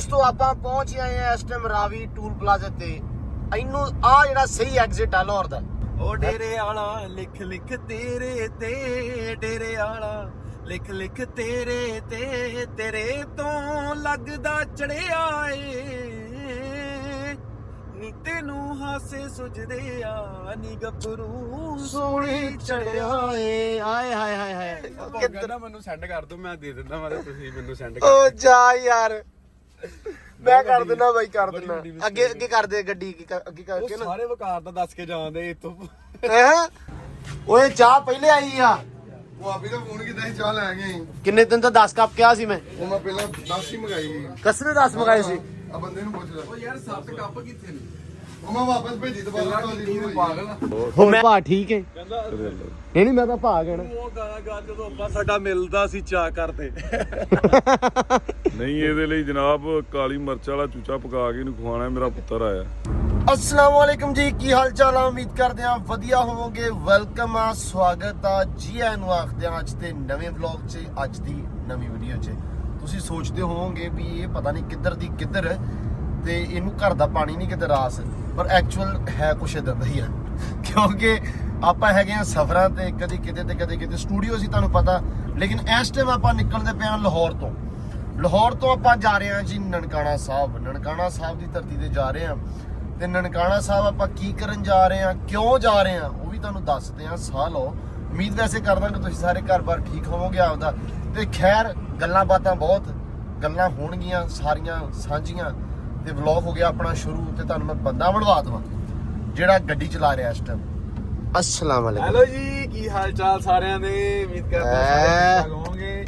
ਦੋਸਤੋ ਆਪਾਂ ਪਹੁੰਚ ਆਏ ਆ ਇਸ ਟਾਈਮ ਰਾਵੀ ਟੂਲ ਪਲਾਜ਼ਾ ਤੇ। ਇਹਨੂੰ ਆ ਜਿਹੜਾ ਸਹੀ ਐਗਜ਼ਿਟ ਆ ਲਾਹੌਰ ਦਾ। ਉਹ ਡੇਰੇ ਵਾਲਾ ਲਿਖ ਲਿਖ ਤੇਰੇ ਤੇ ਡੇਰੇ ਵਾਲਾ। ਲਿਖ ਲਿਖ ਤੇਰੇ ਤੇ ਤੇਰੇ ਤੋਂ ਲੱਗਦਾ ਚੜਿਆ ਏ। ਨੀ ਤੈਨੂੰ ਹਾਸੇ ਸੁਝਦੇ ਆ ਨੀ ਗੱਭਰੂ ਸੋਹਣੀ ਚੜਿਆ ਏ। ਆਏ ਹਾਏ ਹਾਏ ਹਾਏ। ਕਿੱਦਾਂ ਮੈਨੂੰ ਸੈਂਡ ਕਰ ਦੋ ਮੈਂ ਦੇ ਦਿੰਦਾ ਮੈਂ ਤੁਸੀਂ ਮੈਨੂੰ ਸੈਂਡ ਓ ਜਾ ਯਾਰ। ਮੈਂ ਕਰ ਦਿੰਦਾ ਬਾਈ ਕਰ ਦਿੰਦਾ। ਅੱਗੇ ਅੱਗੇ ਕਰ ਦੇ ਗੱਡੀ ਅੱਗੇ ਕਰ- ਅੱਗੇ ਕਰਕੇ ਨਾ। ਸਾਰੇ ਵਕਾਰ ਦਾ ਦੱਸ ਕੇ ਜਾਂਦੇ ਇਤੋਂ ਹੈਂ? ਓਏ ਚਾਹ ਪਹਿਲੇ ਆਈ ਆ। ਉਹ ਆਪੀ ਦਾ ਫੋਨ ਕੀਤਾ ਸੀ ਚਾਹ ਲੈ ਗਏ ਕਿੰਨੇ ਦਿਨ ਤਾਂ 10 ਕੱਪ ਕਿਹਾ ਸੀ ਮੈਂ? ਉਹ ਮੈਂ ਪਹਿਲਾਂ 10 ਹੀ ਮੰਗਾਈ ਸੀ। ਕਸਰੇ 10 ਮੰਗਾਏ ਸੀ। ਆ ਬੰਦੇ ਨੂੰ ਪੁੱਛ ਲੈ। ਉਹ ਯਾਰ ਸੱਤ ਕੱਪ ਕਿੱਥੇ ਨੇ? ਉਹ ਮੈਂ ਵਾਪਸ ਭੇਜੀ ਦੁਬਾਰਾ ਤੁਹਾਡੀ ਨਹੀਂ ਹੋਈ। ਪਾਗਲ ਹੋ ਮੈਂ ਭਾ ਠੀਕ ਹੈ। ਕਹਿੰਦਾ ਨਹੀਂ ਨਹੀਂ ਮੈਂ ਤਾਂ ਭਾ ਕਹਿਣਾ। ਉਹ ਗਾਣਾ ਗਾ ਜਦੋਂ ਆਪਾਂ ਸਾਡਾ ਮਿਲਦਾ ਸੀ ਚਾਹ ਕਰਦੇ। ਨਹੀਂ ਇਹਦੇ ਲਈ ਜਨਾਬ ਕਾਲੀ ਮਿਰਚ ਵਾਲਾ ਚੂਚਾ ਪਕਾ ਕੇ ਇਹਨੂੰ ਖਵਾਉਣਾ ਮੇਰਾ ਪੁੱਤਰ ਆਇਆ। ਅਸਲਾਮ ਵਾਲੇਕਮ ਜੀ ਕੀ ਹਾਲ ਚਾਲ ਆ? ਉਮੀਦ ਕਰਦੇ ਆ ਵਧੀਆ ਹੋਵੋਗੇ। ਵੈਲਕਮ ਆ ਸਵਾਗਤ ਆ। ਜੀ ਆਇਆਂ ਨੂੰ ਆਖਦੇ ਆ ਅੱਜ ਦੇ ਨਵੇਂ ਵਲੌਗ 'ਚ ਅੱਜ ਦੀ ਨਵੀਂ ਵੀਡੀਓ 'ਚ। ਤੁਸੀਂ ਸੋਚਦੇ ਹੋਵੋਗੇ ਵੀ ਇਹ ਪਤਾ ਨਹੀਂ ਕਿੱਧਰ ਦੀ ਕਿੱਧਰ ਹੈ ਤੇ ਇਹਨੂੰ ਘਰ ਦਾ ਪਾਣੀ ਨਹੀਂ ਕਿਤੇ ਰਾਸ, ਪਰ ਐਕਚੁਅਲ ਹੈ ਕੁਛ ਇਦਾਂ ਦਾ ਹੀ ਆ। ਕਿਉਂਕਿ ਆਪਾਂ ਹੈਗੇ ਆ ਸਫ਼ਰਾਂ ਤੇ, ਕਦੀ ਕਿਤੇ ਤੇ ਕਦੇ ਕਿਤੇ ਸਟੂਡੀਓ ਸੀ, ਤੁਹਾਨੂੰ ਪਤਾ। ਲੇਕਿਨ ਇਸ ਟਾਈਮ ਆਪਾਂ ਨਿਕਲਦੇ ਪਏ ਆ ਲਾਹੌਰ ਤੋਂ। ਲਾਹੌਰ ਤੋਂ ਆਪਾਂ ਜਾ ਰਹੇ ਹਾਂ ਜੀ ਨਨਕਾਣਾ ਸਾਹਿਬ। ਨਨਕਾਣਾ ਸਾਹਿਬ ਦੀ ਧਰਤੀ ਤੇ ਜਾ ਰਹੇ ਹਾਂ। ਤੇ ਨਨਕਾਣਾ ਸਾਹਿਬ ਆਪਾਂ ਕੀ ਕਰਨ ਜਾ ਰਹੇ ਹਾਂ, ਕਿਉਂ ਜਾ ਰਹੇ ਹਾਂ, ਉਹ ਵੀ ਤੁਹਾਨੂੰ ਦੱਸਦੇ ਹਾਂ ਸਾਹ ਲਓ। ਉਮੀਦ ਵੈਸੇ ਕਰਦਾ ਕਿ ਤੁਸੀਂ ਸਾਰੇ ਘਰ-ਬਾਰ ਠੀਕ ਹੋਵੋਗੇ ਆਪਦਾ। ਤੇ ਖੈਰ, ਗੱਲਾਂ ਬਾਤਾਂ ਬਹੁਤ, ਗੱਲਾਂ ਹੋਣਗੀਆਂ ਸਾਰੀਆਂ, ਸਾਂਝੀਆਂ। ਤੇ ਵਲੌਗ ਹੋ ਗਿਆ ਆਪਣਾ ਸ਼ੁਰੂ ਤੇ ਤੁਹਾਨੂੰ ਮੈਂ ਬੰਦਾ ਬਣਵਾ ਦਵਾਂ ਜਿਹੜਾ ਗੱਡੀ ਚਲਾ ਰਿਹਾ ਇਸ ਟਾਈਮ ਅਸਲਾਮ ਵਾਲੇਕੁਮ ਹੈਲੋ ਜੀ ਕੀ ਹਾਲ ਚਾਲ ਸਾਰਿਆਂ ਦੇ? ਉਮੀਦ ਕਰਦਾ। ਸਾਰੇ ਠੀਕ ਹੋਵੋਗੇ।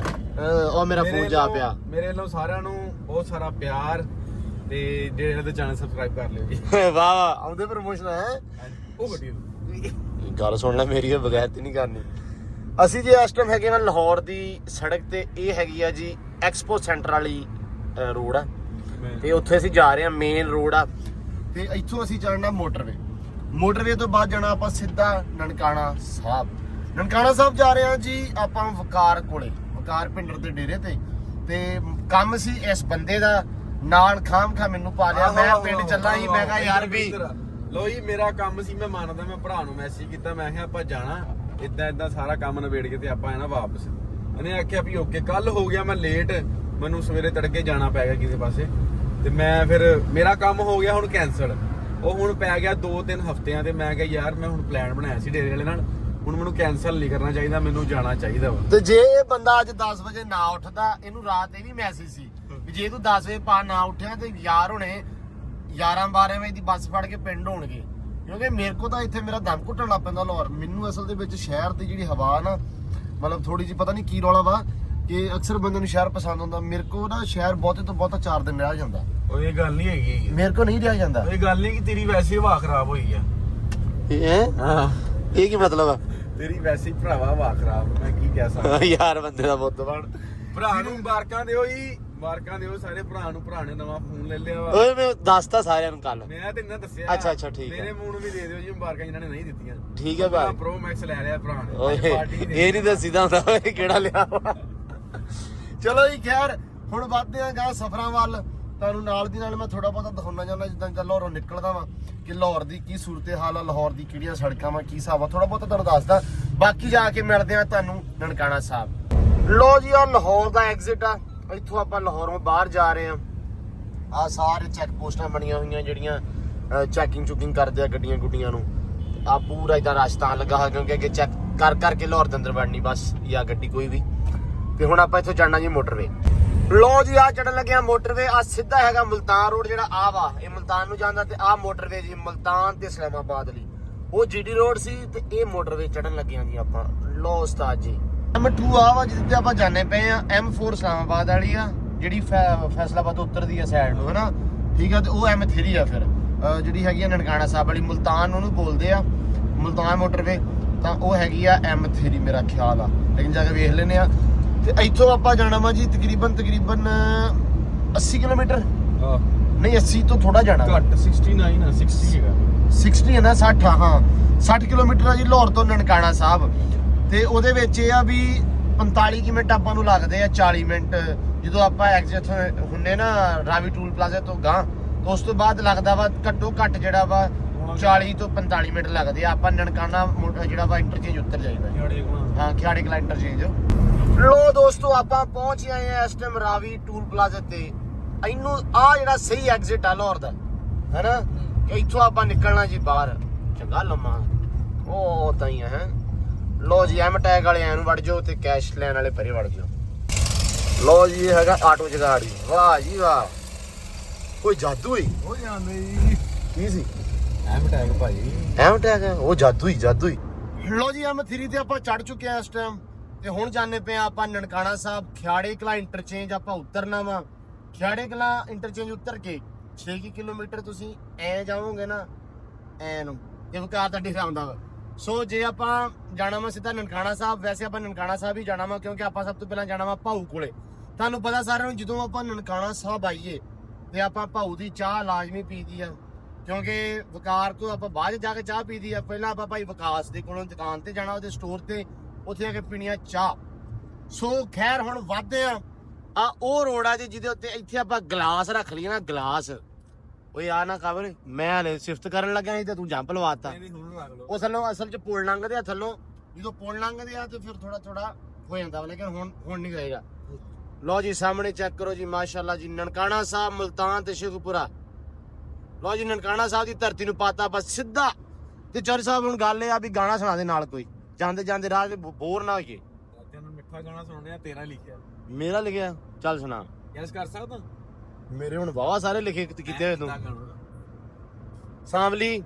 ਉਹ ਮੇਰਾ ਫੋਨ ਜਾ ਪਿਆ। ਮੇਰੇ ਵੱਲੋਂ ਸਾਰਿਆਂ ਨੂੰ ਬਹੁਤ ਸਾਰਾ ਪਿਆਰ ਤੇ ਜਿਹੜੇ ਦੇ ਚੈਨਲ ਸਬਸਕ੍ਰਾਈਬ ਕਰ ਲਿਓ ਜੀ। ਵਾਹ ਵਾਹ ਆਉਂਦੇ ਪ੍ਰਮੋਸ਼ਨ ਹੈ। ਉਹ ਗੱਡੀ ਗੱਲ ਸੁਣ ਲੈ ਮੇਰੀ ਇਹ ਬਗੈਰ ਤੇ ਨਹੀਂ ਕਰਨੀ। ਅਸੀਂ ਜੀ ਇਸ ਟਾਈਮ ਹੈਗੇ ਨਾ ਲਾਹੌਰ ਦੀ ਸੜਕ ਤੇ। ਇਹ ਹੈਗੀ ਆ ਜੀ ਐਕਸਪੋ ਸੈਂਟਰ ਵਾਲੀ ਰੋਡ ਆ। ਤੇ ਉੱਥੇ ਅਸੀਂ ਜਾ ਰਹੇ ਹਾਂ ਮੇਨ ਰੋਡ ਆ। ਤੇ ਇੱਥੋਂ ਅਸੀਂ ਜਾਣਾ ਮੋਟਰਵੇ। ਮੋਟਰਵੇ ਤੋਂ ਬਾਅਦ ਜਾਣਾ ਆਪਾਂ ਸਿੱਧਾ ਨਨਕਾਣਾ ਸਾਹਿਬ। ਨਨਕਾਣਾ ਸਾਹਿਬ ਜਾ ਰਹੇ ਹਾਂ ਜੀ ਆਪਾਂ ਵਕਾਰ ਕੋਲੇ ਵਕਾਰ ਪਿੰਡਰ ਦੇ ਡੇਰੇ ਤੇ। ਤੇ ਕੰਮ ਸੀ ਇਸ ਬੰਦੇ ਦਾ ਨਾਲ ਖਾਮ ਖਾ ਮੈਨੂੰ ਪਾ ਲਿਆ। ਮੈਂ ਪਿੰਡ ਚੱਲਾ ਸੀ ਮੈਂ ਕਿਹਾ ਯਾਰ ਵੀ ਲੋ ਜੀ ਮੇਰਾ ਕੰਮ ਸੀ ਮੈਂ ਮੰਨਦਾ ਮੈਂ ਭਰਾ ਨੂੰ ਮੈਸੇਜ ਕੀਤਾ ਮੈਂ ਕਿਹਾ ਆਪਾਂ ਜਾਣਾ। ਇਦਾਂ ਇਦਾਂ ਸਾਰਾ ਕੰਮ ਨਿਬੇੜ ਕੇ ਤੇ ਆਪਾਂ ਆਣਾ ਵਾਪਸ। ਇਹਨੇ ਆਖਿਆ ਵੀ ਓਕੇ ਕੱਲ ਹੋ ਗਿਆ ਮੈਂ ਲੇਟ ਮੈਨੂੰ ਸਵੇਰੇ ਤੜਕੇ ਜਾਣਾ ਪੈ ਗਿਆ ਕਿਸੇ ਪਾਸੇ। ਤੇ ਮੈਂ ਫਿਰ ਮੇਰਾ ਕੰਮ ਹੋ ਗਿਆ ਹੁਣ ਕੈਨਸਲ ਉਹ ਹੁਣ ਪੈ ਗਿਆ 2-3 ਹਫ਼ਤਿਆਂ ਤੇ ਮੈਂ ਕਿਹਾ ਯਾਰ ਮੈਂ ਹੁਣ ਪਲਾਨ ਬਣਾਇਆ ਸੀ ਡੇਰੇ ਵਾਲੇ ਨਾਲ। ਹੁਣ ਮੈਨੂੰ ਕੈਨਸਲ ਨਹੀਂ ਕਰਨਾ ਚਾਹੀਦਾ ਮੈਨੂੰ ਜਾਣਾ ਚਾਹੀਦਾ ਵਾ। ਤੇ ਜੇ ਇਹ ਬੰਦਾ ਅੱਜ 10 ਵਜੇ ਨਾ ਉੱਠਦਾ ਇਹਨੂੰ ਰਾਤ ਇਹ ਵੀ ਮੈਸੇਜ ਸੀ ਵੀ ਜੇ ਤੂੰ 10 ਵਜੇ ਪਾ ਨਾ ਉੱਠਿਆ ਤੇ ਯਾਰ ਹੁਣੇ 11 12 ਵਜੇ ਦੀ ਬੱਸ ਫੜ ਕੇ ਪਿੰਡ ਹੋਣਗੇ। ਕਿਉਂਕਿ ਮੇਰੇ ਕੋ ਤਾਂ ਇੱਥੇ ਮੇਰਾ ਦਮ ਘੁੱਟਣ ਲੱਗ ਪੈਂਦਾ ਲਾਹੌਰ। ਮੈਨੂੰ ਅਸਲ ਦੇ ਵਿੱਚ ਸ਼ਹਿਰ ਦੀ ਜਿਹੜੀ ਹਵਾ ਨਾ ਮਤਲਬ ਥੋੜੀ ਜਿਹੀ ਪਤਾ ਨਹੀਂ ਕੀ ਰੌਲਾ ਵਾ। ਕਿ ਅਕਸਰ ਬੰਦੇ ਨੂੰ ਸ਼ਹਿਰ ਪਸੰਦ ਹੁੰਦਾ ਮੇਰੇ ਕੋ ਨਾ ਸ਼ਹਿਰ ਬਹੁਤੇ ਤੋਂ ਬਹੁਤਾ 4 ਦਿਨ ਰਹਿ ਜਾਂਦਾ। ਉਹ ਇਹ ਗੱਲ ਨਹੀਂ ਹੈਗੀ। ਮੇਰੇ ਕੋ ਨਹੀਂ ਰਿਹਾ ਜਾਂਦਾ। ਇਹ ਗੱਲ ਨਹੀਂ ਕਿ ਤੇਰੀ ਵੈਸੇ ਹਵਾ ਖਰਾਬ ਹੋਈ ਆ। ਇਹ ਹਾਂ। ਇਹ ਕੀ ਮਤਲਬ ਆ? ਤੇਰੀ ਵੈਸੇ ਹੀ ਭਰਾਵਾ ਹਵਾ ਖਰਾਬ ਮੈਂ ਕੀ ਕਹਿ ਸਕਦਾ? ਯਾਰ ਬੰਦੇ ਦਾ ਬੁੱਤ ਬਣ। ਭਰਾ ਨੂੰ ਮੁਬਾਰਕਾਂ ਦਿਓ ਜੀ ਮੁਬਾਰਕਾਂ ਦਿਓ ਸਾਰੇ ਭਰਾ ਨੂੰ ਭਰਾ ਨੇ ਨਵਾਂ ਫੋਨ ਲੈ ਲਿਆ ਵਾ। ਓਏ ਮੈਂ ਦੱਸਤਾ ਸਾਰਿਆਂ ਨੂੰ ਕੱਲ ਮੈਂ ਤੇ ਇਹਨਾਂ ਦੱਸਿਆ। ਅੱਛਾ, ਅੱਛਾ, ਠੀਕ ਹੈ। ਮੇਰੇ ਮੂੰਹ ਨੂੰ ਵੀ ਦੇ ਦਿਓ ਜੀ ਮੁਬਾਰਕਾਂ ਜਿਨ੍ਹਾਂ ਨੇ ਨਹੀਂ ਦਿੱਤੀਆਂ। ਠੀਕ ਹੈ ਭਾਈ। ਪ੍ਰੋ ਮੈਕਸ ਲੈ ਲਿਆ ਭਰਾ ਨੇ। ਓਏ ਇਹ ਨਹੀਂ ਦੱਸੀਦਾ ਹੁੰਦਾ ਓਏ ਕਿਹੜਾ ਲਿਆ ਵਾ। ਚਲੋ ਜੀ, ਖੈਰ, ਹੁਣ ਵੱਧਦੇ ਆਂ ਗਾ ਸਫ਼ਰਾਂ ਵੱਲ। ਤੁਹਾਨੂੰ ਨਾਲ ਦੀ ਨਾਲ ਮੈਂ ਥੋੜਾ ਬਹੁਤਾ ਦਿਖਾਉਣਾ ਚਾਹੁੰਦਾ, ਜਿੱਦਾਂ ਜਿੱਦਾਂ ਲਾਹੌਰੋਂ ਨਿਕਲਦਾ ਵਾਂ, ਕਿ ਲਾਹੌਰ ਦੀ ਕੀ ਸੂਰਤ ਹਾਲ ਆ, ਲਾਹੌਰ ਦੀ ਕਿਹੜੀਆਂ ਸੜਕਾਂ ਵਾ, ਕੀ ਹਿਸਾਬ ਆ ਥੋੜਾ ਬਹੁਤਾ ਤੁਹਾਨੂੰ ਦੱਸਦਾ। ਬਾਕੀ ਜਾ ਕੇ ਮਿਲਦੇ ਆ ਤੁਹਾਨੂੰ ਨਨਕਾਣਾ ਸਾਹਿਬ। ਲੋ ਜੀ ਆ ਲਾਹੌਰ ਦਾ ਐਗਜ਼ਿਟ ਆ। ਇੱਥੋਂ ਆਪਾਂ ਲਾਹੌਰੋਂ ਬਾਹਰ ਜਾ ਰਹੇ ਆ। ਆ ਸਾਰੇ ਚੈੱਕ ਪੋਸਟਾਂ ਬਣੀਆਂ ਹੋਈਆਂ ਜਿਹੜੀਆਂ ਚੈਕਿੰਗ ਚੁਕਿੰਗ ਕਰਦੇ ਆ ਗੱਡੀਆਂ ਗੁੱਡੀਆਂ ਨੂੰ। ਆ ਪੂਰਾ ਇਦਾਂ ਰਸਤਾ ਲੱਗਾ ਹੋਇਆ, ਕਿਉਂਕਿ ਅੱਗੇ ਚੈੱਕ ਕਰ ਕਰਕੇ ਲਾਹੌਰ ਦੇ ਅੰਦਰ ਵੜਨੀ, ਬਸ, ਜਾਂ ਗੱਡੀ ਕੋਈ ਵੀ। ਤੇ ਹੁਣ ਆਪਾਂ ਇੱਥੋਂ ਚੜਨਾ ਜੀ ਮੋਟਰਵੇ। ਲੋ ਜੀ ਆ ਚੜਨ ਲੱਗਿਆ ਮੋਟਰਵੇ ਆ ਸਿੱਧਾ ਹੈਗਾ ਮੁਲਤਾਨ ਰੋਡ ਜਿਹੜਾ ਆ ਵਾ, ਇਹ ਮੁਲਤਾਨ ਨੂੰ ਜਾਂਦਾ ਤੇ ਆ ਮੋਟਰਵੇ ਜੀ, ਮੁਲਤਾਨ ਤੇ ਇਸਲਾਮਾਬਾਦ ਲਈ। ਉਹ ਜੀਡੀ ਰੋਡ ਸੀ ਤੇ ਇਹ ਮੋਟਰਵੇ ਚੜਨ ਲੱਗਿਆ ਜੀ ਆਪਾਂ। ਲੋ ਉਸਤਾਦ ਜੀ। M2 ਆ ਵਾ ਜਿੱਥੇ ਆਪਾਂ ਜਾਣੇ ਪਏ ਆ M4 ਇਸਲਾਮਾਬਾਦ ਵਾਲੀ ਆ, ਜਿਹੜੀ ਫੈ- ਫੈਸਲਾਬਾਦ ਤੋਂ ਉੱਤਰਦੀ ਆ ਸਾਈਡ ਨੂੰ, ਹਨਾ? ਠੀਕ ਆ, ਤੇ ਉਹ M3 ਆ ਫਿਰ। ਜਿਹੜੀ ਹੈਗੀ ਆ ਨਨਕਾਣਾ ਸਾਹਿਬ ਵਾਲੀ, ਮੁਲਤਾਨ ਉਹਨੂੰ ਬੋਲਦੇ ਆ, ਮੁਲਤਾਨ ਮੋਟਰਵੇ। ਤਾਂ ਉਹ ਹੈਗੀ ਆ M3 ਮੇਰਾ ਖਿਆਲ ਆ। ਲੇਕਿਨ ਜਾ ਕੇ ਵੇਖ ਲੈਨੇ ਆ। ਤੇ ਇੱਥੋਂ ਆਪਾਂ ਜਾਣਾ ਵਾ ਜੀ ਤਕਰੀਬਨ ਤਕਰੀਬਨ 80 ਕਿਲੋਮੀਟਰ। ਹਾਂ। ਨਹੀਂ 80 ਤੋਂ ਥੋੜਾ ਜਾਣਾ ਵਾ। ਘੱਟ 69 ਆ 60 ਹੈਗਾ। 60 ਹੈ ਨਾ 60 ਆ ਹਾਂ। 60 ਕਿਲੋਮੀਟਰ ਆ ਜੀ ਲਾਹੌਰ ਤੋਂ ਨਨਕਾਣਾ ਸਾਹਿਬ। ਤੇ ਉਹਦੇ ਵਿੱਚ ਇਹ ਆ ਵੀ 45 ਕੁ ਮਿੰਟ ਆਪਾਂ ਨੂੰ ਲੱਗਦੇ ਆ 40 ਮਿੰਟ। ਜਦੋਂ ਆਪਾਂ ਐਗਜ਼ਿਟ ਹੁੰਨੇ ਨਾ ਰਾਵੀ ਟੂਲ ਪਲਾਜ਼ਾ ਤੋਂ ਗਾਂ ਉਸ ਤੋਂ ਬਾਅਦ ਲੱਗਦਾ ਵਾ ਘੱਟੋ ਘੱਟ ਜਿਹੜਾ ਵਾ 40 ਤੋਂ 45 ਮਿੰਟ ਲੱਗਦੇ ਆ। ਆਪਾਂ ਨਨਕਾਣਾ ਜਿਹੜਾ ਵਾ ਇੰਟਰਚੇਂਜ ਉੱਤਰ ਜਾਈਦਾ। ਹਾਂ ਖਿਆੜੇ ਕਲਾ ਇੰਟਰਚੇਂਜ ਲੋ ਦੋਸਤੋ ਆਪਾਂ ਪਹੁੰਚ ਆਏ ਆ ਇਸ ਟਾਈਮ ਰਾਵੀ ਟੂਲ ਪਲਾਜ਼ਾ ਤੇ। ਇਹਨੂੰ ਆ ਜਿਹੜਾ ਸਹੀ ਐਗਜ਼ਿਟ ਆ ਲਾਹੌਰ ਦਾ ਹੈਨਾ? ਕਿ ਇੱਥੋਂ ਆਪਾਂ ਨਿਕਲਣਾ ਜੀ ਬਾਹਰ। ਚੰਗਾ ਲੰਮਾ। ਉਹ ਤਾਂ ਹੀ ਹੈ? ਲੋ ਜੀ ਐਮ ਟੈਗ ਵਾਲੇ ਐਨੂੰ ਵੜ ਜਾਓ ਤੇ ਕੈਸ਼ ਲੈਣ ਵਾਲੇ ਪਰੇ ਵੜ ਜਾਓ। ਲੋ ਜੀ ਇਹ ਹੈਗਾ ਆਟੋ ਜਗਾੜੀ। ਵਾਹ ਜੀ ਵਾਹ। ਕੋਈ ਜਾਦੂ ਹੀ ਹੋ ਜਾਂਦੇ ਜੀ। ਕੀ ਸੀ? ਐਮ ਟੈਗ ਭਾਈ। ਐਮ ਟੈਗ ਉਹ ਜਾਦੂ ਹੀ ਜਾਦੂ ਹੀ ਲੋ ਜੀ ਐਮ 3 ਤੇ ਆਪਾਂ ਚੜ ਚੁੱਕੇ ਆ ਇਸ ਟਾਈਮ ਤੇ ਹੁਣ ਜਾਣੇ ਪਏ ਆ ਆਪਾਂ ਨਨਕਾਣਾ ਸਾਹਿਬ, ਖਿਆੜੇ ਕਲਾ ਇੰਟਰਚੇਂਜ ਆਪਾਂ ਉਤਰਨਾ ਵਾ। ਖਿਆੜੇ ਕਲਾ ਇੰਟਰਚੇਂਜ ਉਤਰ ਕੇ 6 ਕਿਲੋਮੀਟਰ ਤੁਸੀਂ ਐ ਜਾਓਗੇ ਨਾ, ਐ ਨੂੰ। ਜਿਵੇਂ ਕਾਰ ਦਾ ਡੇਰਾ ਆਉਂਦਾ ਵਾ। ਸੋ ਜੇ ਆਪਾਂ ਜਾਣਾ ਵਾ ਸਿੱਧਾ ਨਨਕਾਣਾ ਸਾਹਿਬ, ਵੈਸੇ ਆਪਾਂ ਨਨਕਾਣਾ ਸਾਹਿਬ ਹੀ ਜਾਣਾ ਵਾ, ਕਿਉਂਕਿ ਆਪਾਂ ਸਭ ਤੋਂ ਪਹਿਲਾਂ ਜਾਣਾ ਵਾ ਭਾਊ ਕੋਲੇ। ਤੁਹਾਨੂੰ ਪਤਾ ਸਾਰਿਆਂ ਨੂੰ ਜਦੋਂ ਆਪਾਂ ਨਨਕਾਣਾ ਸਾਹਿਬ ਆਈਏ ਤੇ ਆਪਾਂ ਭਾਊ ਦੀ ਚਾਹ ਲਾਜ਼ਮੀ ਪੀਦੀ ਆ, ਕਿਉਂਕਿ ਵਕਾਰ ਤੋਂ ਆਪਾਂ ਬਾਅਦ 'ਚ ਜਾ ਕੇ ਚਾਹ ਪੀਦੀ ਆ, ਪਹਿਲਾਂ ਆਪਾਂ ਭਾਈ ਵਿਕਾਸ ਦੇ ਕੋਲੋਂ ਦੁਕਾਨ ਤੇ ਜਾਣਾ, ਉਹਦੇ ਸਟੋਰ ਤੇ ਉੱਥੇ ਆ ਕੇ ਪੀਣੀ ਆ ਚਾਹ। ਸੋ ਖੈਰ ਹੁਣ ਵੱਧਦੇ ਆ। ਆ ਉਹ ਰੋਡ ਆ ਜੀ ਜਿਹਦੇ ਉੱਤੇ ਇੱਥੇ ਆਪਾਂ ਗਲਾਸ ਰੱਖ ਲਈਏ ਨਾ ਗਲਾਸ। ਓਏ ਆ ਨਾ ਕਵਰ ਮੈਂ ਹਲੇ ਸਿਫਤ ਕਰਨ ਲੱਗਾ ਸੀ ਤੇ ਤੂੰ ਜੰਪ ਲਵਾਤਾ। ਹੁਣ ਲੋ ਉਹ ਥੱਲੋਂ ਅਸਲ 'ਚ ਪੁਲ ਲੰਘਦੇ ਆ ਥੱਲੋਂ। ਜਦੋਂ ਪੁਲ ਲੰਘਦੇ ਆ ਤੇ ਫਿਰ ਥੋੜਾ ਥੋੜਾ ਹੋ ਜਾਂਦਾ ਵਾ ਲੇਕਿਨ ਹੁਣ ਹੁਣ ਨਹੀਂ ਰਹੇਗਾ। ਲਓ ਜੀ ਸਾਹਮਣੇ ਚੈੱਕ ਕਰੋ ਜੀ ਮਾਸ਼ਾਅੱਲਾ ਜੀ ਨਨਕਾਣਾ ਸਾਹਿਬ ਮੁਲਤਾਨ ਤੇ ਸ਼ੇਖੂਪੁਰਾ। ਲਓ ਜੀ ਨਨਕਾਣਾ ਸਾਹਿਬ ਦੀ ਧਰਤੀ ਨੂੰ ਪਾਤਾ ਬਸ ਸਿੱਧਾ। ਤੇ ਚੌਰੀ ਸਾਹਿਬ ਹੁਣ ਗੱਲ ਇਹ ਆ ਵੀ ਗਾਣਾ ਸੁਣਾ ਦੇ ਨਾਲ ਕੋਈ। ਜਾਂਦੇ ਜਾਂਦੇ ਰਾਹ 'ਚ ਬੋਰ ਨਾ ਹੋਈਏ। ਤੈਨੂੰ ਮਿੱਠਾ ਗਾਣਾ ਸੁਣਨੇ ਆ ਤੇਰਾ ਲਿਖਿਆ। ਮੇਰਾ ਲਿਖਿਆ? ਚੱਲ ਸੁਣਾ। ਗੈਸ ਕਰ ਸਕਦਾ? ਮੇਰੇ ਹੁਣ ਵਾਵਾ ਸਾਰੇ ਲਿਖੇ ਕੀਤੇ ਹੋਏ ਤੂੰ। ਸਾਂਵਲੀ।